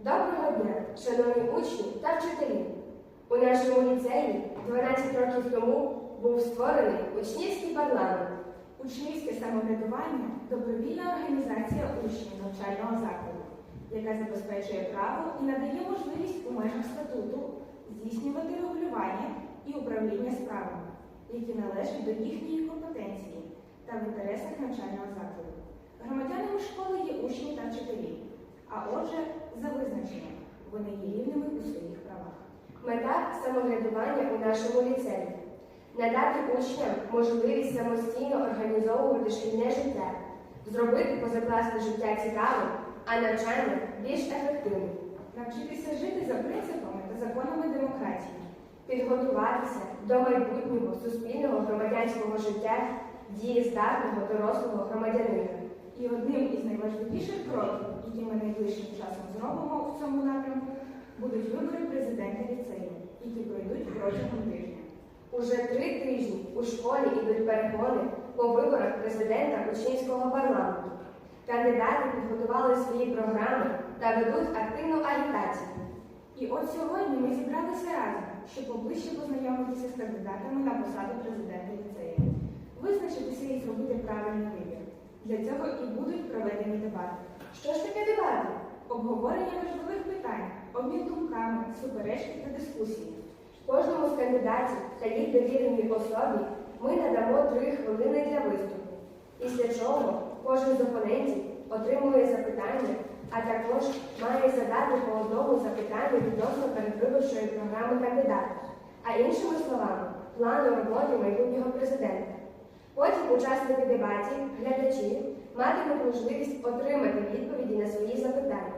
Доброго дня, шановні учні та вчителі! У нашому ліцеї 12 років тому був створений учнівський парламент. Учнівське самоврядування добровільна організація учнів навчального закладу, яка забезпечує право і надає можливість у межах статуту здійснювати регулювання і управління справами, які належать до їхньої компетенції та в інтересах навчального закладу. Громадянами школи є учні та вчителі, а отже, за вони є рівними у своїх правах. Мета самоврядування у нашому ліцеї надати учням можливість самостійно організовувати шкільне життя, зробити позакласне життя цікавим, а навчання більш ефективним, Навчитися жити за принципами та законами демократії. підготуватися до майбутнього суспільного громадянського життя дієздатного дорослого громадянина. І одним із найважливіших кроків, які ми найближчим часом зробимо в цьому напрямку, будуть вибори президента ліцею, які пройдуть протягом тижня. Уже три тижні у школі йдуть перегони по виборах президента учнівського парламенту. Кандидати підготували свої програми та ведуть активну агітацію. І от сьогодні ми зібралися разом, щоб поближче познайомитися з кандидатами на посаду президента ліцею, визначитися і зробити правильний вибір. Для цього і будуть проведені дебати, Що ж таке дебати? обговорення важливих питань, обмін думками, суперечки та дискусії. Кожному з кандидатів та їх довіреній особі ми надамо три хвилини для виступу, після чого кожен з опонентів отримує запитання, а також має задати по одному запитанню відносно передвиборчої програми кандидата, а іншими словами, плану роботи майбутнього президента. Потім учасники дебатів, глядачі, матимуть можливість отримати відповіді на свої запитання.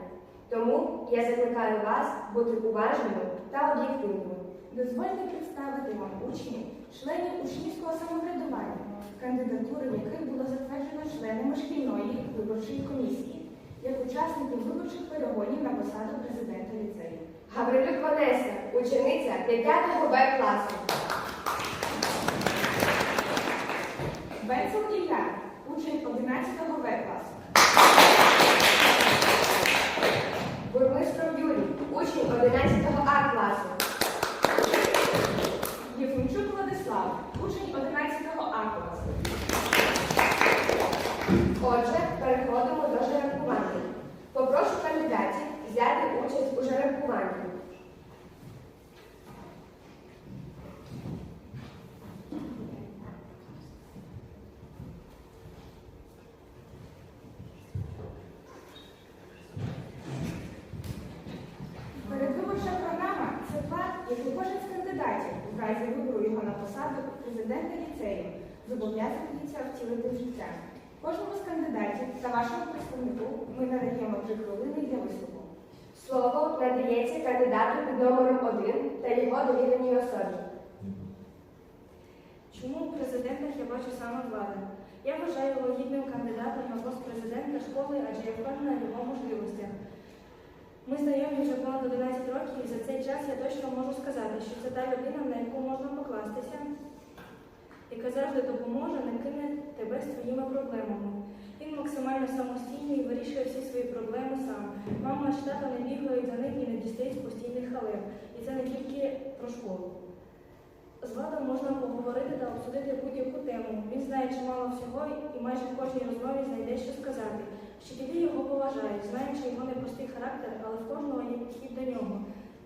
Тому я закликаю вас бути уважними та об'єктивними. Дозвольте представити вам учнів, членів учнівського самоврядування, кандидатури яких було затверджено членами шкільної виборчої комісії, як учасників виборчих перегонів на посаду президента ліцею. Гаврилюк Ванеса, учениця 5 Б класу. Учень 11 В класу. Бурмистров Юрій, учень 11 А класу. Єфимчук Владислав, учень 11 А класу. Отже, переходимо до жеребкування. Попрошу кандидатів взяти участь у жеребкуванні. Передвиборча програма це план, який кожен з кандидатів в разі вибору його на посаду президента ліцею зобов'язується втілити в життя. Кожному з кандидатів та вашому представнику ми надаємо три хвилини для виступу. Слово надається кандидату під номером 1 та його довіреній особі. Чому у президентах я бачу саме влада? Я вважаю його гідним кандидатом на пост президента школи, адже я впевнена в його можливостях. Ми знайомі вже понад 11 років, і за цей час я точно можу сказати, що це та людина, на яку можна покластися, яка завжди допоможе, не кине тебе з твоїми проблемами. Він максимально самостійний і вирішує всі свої проблеми сам. Мама з тато не бігають за ним і не дістають постійних халеп. І це не тільки про школу. З Владом можна поговорити та обсудити будь-яку тему. Він знає чимало всього і майже в кожній розмові знайде що сказати. Вчителі його поважають, знаючи його непростий характер, але в кожного є підхід до нього.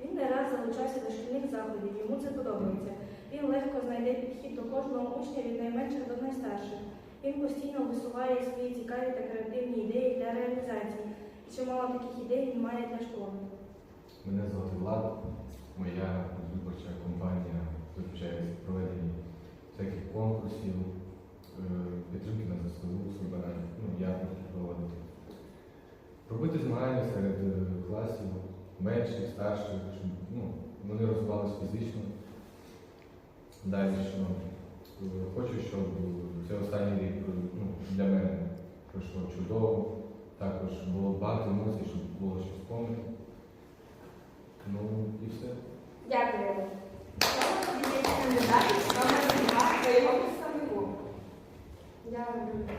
Він не раз залучався до шкільних заходів, йому це подобається. Він легко знайде підхід до кожного учня від найменших до найстарших. Він постійно висуває свої цікаві та креативні ідеї для реалізації. І чимало таких ідей він має для школи. Мене звати Влад. Моя виборча компанія заключається в проведенні всяких конкурсів, е, підтримки на ЗСУ, збирання, ну, я проводити. Робити змагання серед е, класів, менших, старших, щоб ну, вони розвивалися фізично. Далі, що е, хочу, щоб цей останній рік ну, для мене пройшло чудово. Також було багато емоцій, щоб було щось помнити. Ну і все. Дякуємо. Слово надається кандидату з номером 2 та його представнику. Я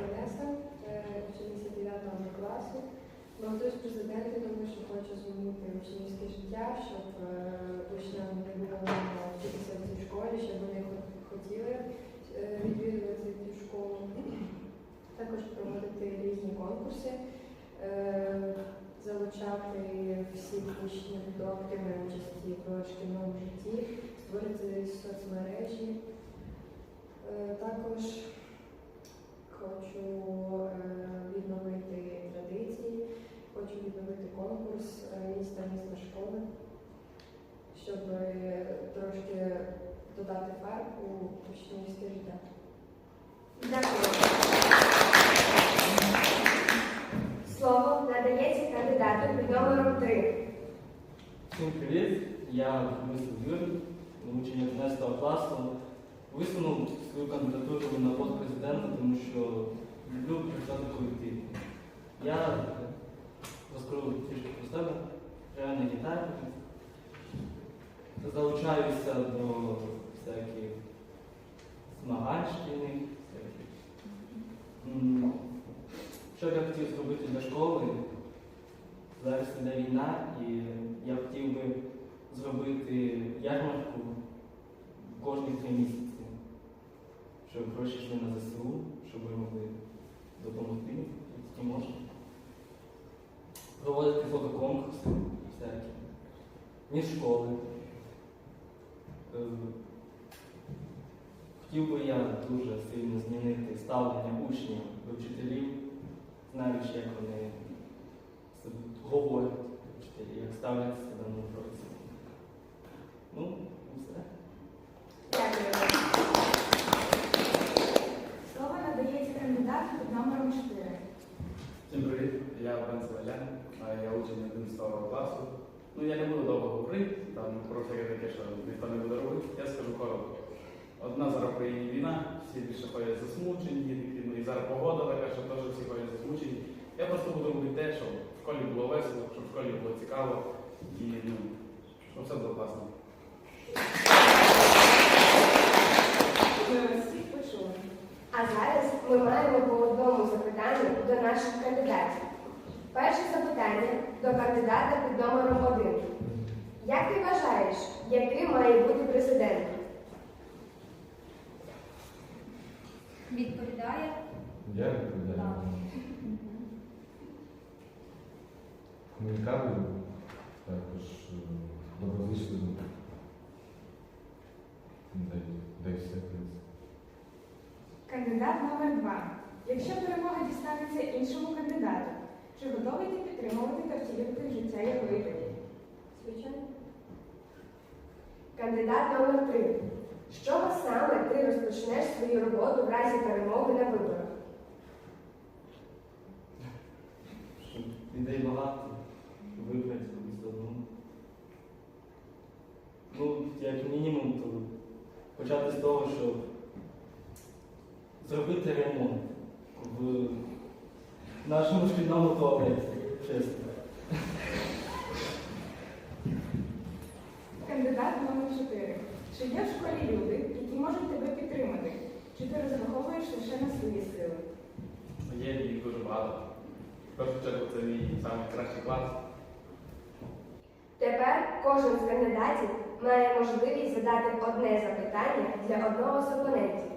Ванеса, е, учениця 9 класу. Готуюсь президенти, тому що хочу змінити щоб е, учням не було нудно вчитися в цій школі, щоб вони хо- хотіли е, відвідувати цю школу. Також проводити різні конкурси, е, залучати всіх учнів до активної участі в шкільному житті, створити соцмережі. Е, Також хочу е, відновити традиції, хочу відновити конкурс е, міста міста школи, щоб е, трошки додати фарб у учнівське життя. Дякую. Слово надається кандидату під номером 3. Всім привіт! Я Мислив Юрій, учень 11 класу. Висунув свою кандидатуру на пост президента, тому що люблю працювати колективно. Я розкажу трішки про себе, на гітарі, залучаюся до всяких змагань шкільних. Що я хотів зробити для школи? Зараз іде війна, і я хотів би зробити ярмарку кожні три місяці, щоб гроші йшли на ЗСУ, щоб ми могли допомогти, які можна. Проводити фотоконкурси всякі, між школи. Е, Хотів би я дуже сильно змінити ставлення учнів до вчителів, знаючи, як вони говорять вчителі, як ставляться до даному процесі. Ну, і все. Дякую. Слово надається кандидату під номером 4. Всім привіт, я Бен Савелян, а я учень 11 класу. Ну я не буду довго говорити, там про всяке таке, що ніхто не буде робити, я скажу коротко. Одна зараз в країні війна, всі більше ходять засмучені, ну і зараз погода така, що теж всі ходять засмучені. Я просто буду робити те, щоб в школі було весело, щоб в школі було цікаво і ну, щоб все було класно. А зараз ми маємо по одному запитанню до наших кандидатів. Перше запитання до кандидата під номером 1. Як ти вважаєш, яким має бути президент? Відповідає Я відповідаю. Комунікабельно, також е, доброзичливо. Дай, дай все, в принципі. Кандидат номер 2. Якщо перемога дістанеться іншому кандидату, чи готовий підтримувати та втілювати в життя його ідеї? Звичайно. Кандидат номер 3. З чого саме ти розпочнеш свою роботу в разі перемоги на виборах? Ідей багато, вибрати якусь одну. Ну, як мінімум, то почати з того, щоб зробити ремонт в нашому шкільному туалеті, чесно. Кандидат номер 4. Чи є в школі люди, які можуть тебе підтримати? Чи ти розраховуєш лише на свої сили? Є їх дуже багато. В першу чергу це мій найкращий клас. Тепер кожен з кандидатів має можливість задати одне запитання для одного з опонентів.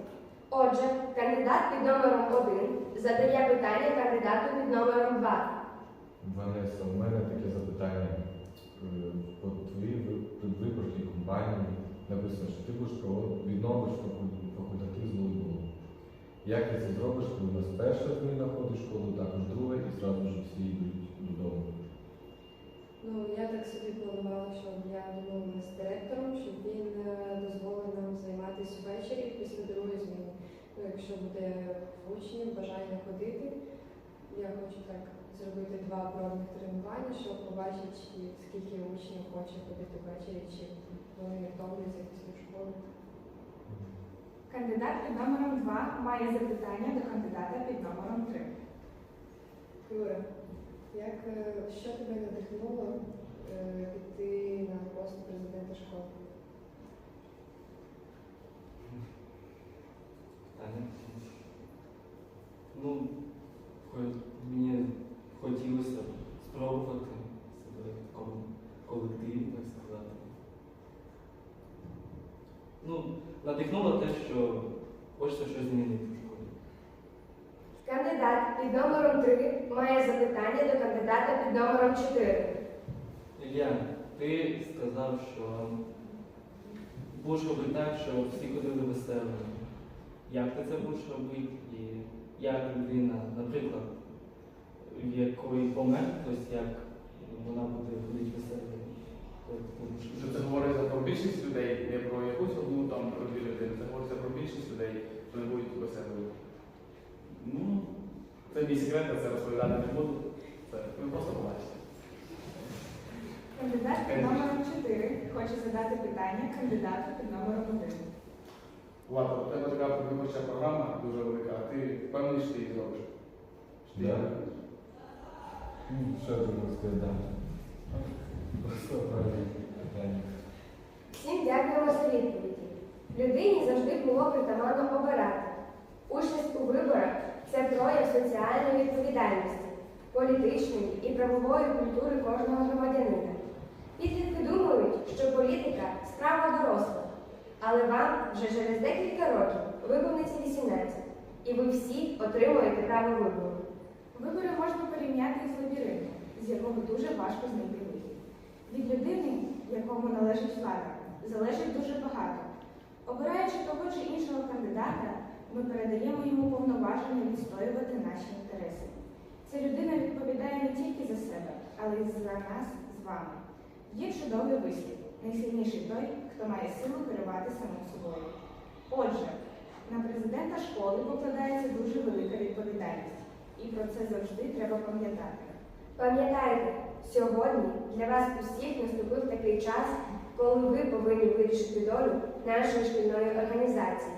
Отже, кандидат під номером 1 задає питання кандидату під номером 2. Ванеса, у мене таке запитання. Е, По твоїй ви- предвиборчій компанії написано, що ти будеш відновиш факультатив з волейболу. Як ти це зробиш, коли у нас перша зміна ходить в школу, також друга, і зразу ж всі йдуть додому. Ну, я так собі планувала, що я домовилася з директором, щоб він е, дозволив нам займатися ввечері після другої зміни. Ну, якщо буде в учнів бажання ходити, я хочу так зробити два пробних тренування, щоб побачити, скільки учнів хоче ходити ввечері, чи вони готові зайти в школу. Кандидат під номером 2 має запитання до кандидата під номером 3. Юра, як, е, що тебе надихнуло е, піти на пост президента школи? ну, мені хотілося спробувати себе в такому колективі, так сказати. Ну, Надихнуло те, що хочеться щось змінити в школі. Кандидат під номером 3 має запитання до кандидата під номером 4. Ілля, ти сказав, що будеш робити так, що всі ходили веселими. Як ти це будеш робити? І як людина, наприклад, в якої помер хтось, як вона буде ходити веселою? Як Що це говориться про більшість людей, не про якусь одну там про дві людини. Це говориться про більшість людей, що не будуть веселими. Ну, це мій секрет, я це розповідати не буду. Це ви просто побачите. Кандидат під номером 4 хоче задати питання кандидату під номером 1. Влада, у тебе така виборча програма дуже велика, а ти впевнений, що ти її зробиш? Що ти Да. її зробиш? Ну, Що я тобі розповідати? Просто правильне питання. Всім дякуємо за відповіді. Людині завжди було притаманно обирати. Участь у виборах це прояв соціальної відповідальності, політичної і правової культури кожного вже через декілька років виповниться 18, і ви всі отримуєте право вибору. Вибори можна порівняти з лабіринтом, з якого дуже важко знайти вихід. Від людини, якому належить влада, залежить дуже багато. Обираючи того чи іншого кандидата, ми передаємо йому повноваження відстоювати наші інтереси. Ця людина відповідає не тільки за себе, але й за нас з вами. Є чудовий вислів. Найсильніший той, хто має силу керувати самим собою. Отже, на президента школи покладається дуже велика відповідальність. І про це завжди треба пам'ятати. Пам'ятайте, сьогодні для вас усіх наступив такий час, коли ви повинні вирішити долю нашої шкільної організації,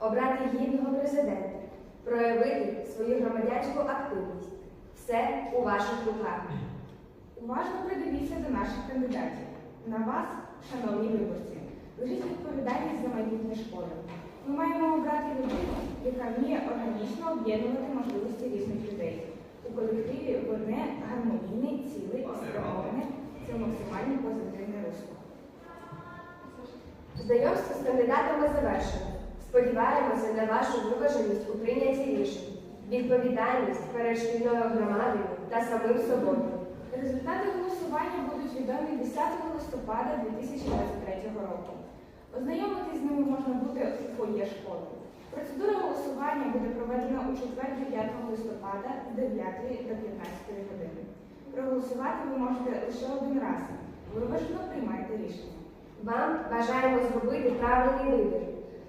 обрати гідного президента, проявити свою громадянську активність. Все у ваших руках. Уважно придивіться до наших кандидатів. На вас, шановні виборці, лежить відповідальність за майбутнє школи. Ми маємо обрати людину, яка вміє органічно об'єднувати можливості різних людей. У колективі одне гармонійне, ціле і спрямоване це максимально позитивне русло. Знайомство з кандидатами завершено. Сподіваємося на вашу виваженість у прийнятті рішень, відповідальність перед шкільною громадою та самим собою. Результати голосування будуть відомі 10 листопада 2023 року. Ознайомитись з ними можна буде у фоє школи. Процедура голосування буде проведена у четвер 9 листопада з 9 до 15 години. Проголосувати ви можете лише один раз. Виважено приймайте рішення. Вам бажаємо зробити правильний вибір,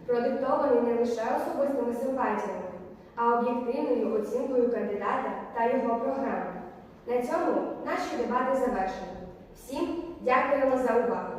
продиктований не лише особистими симпатіями, а об'єктивною оцінкою кандидата та його програми. На цьому наші дебати завершені. Всім дякуємо за увагу!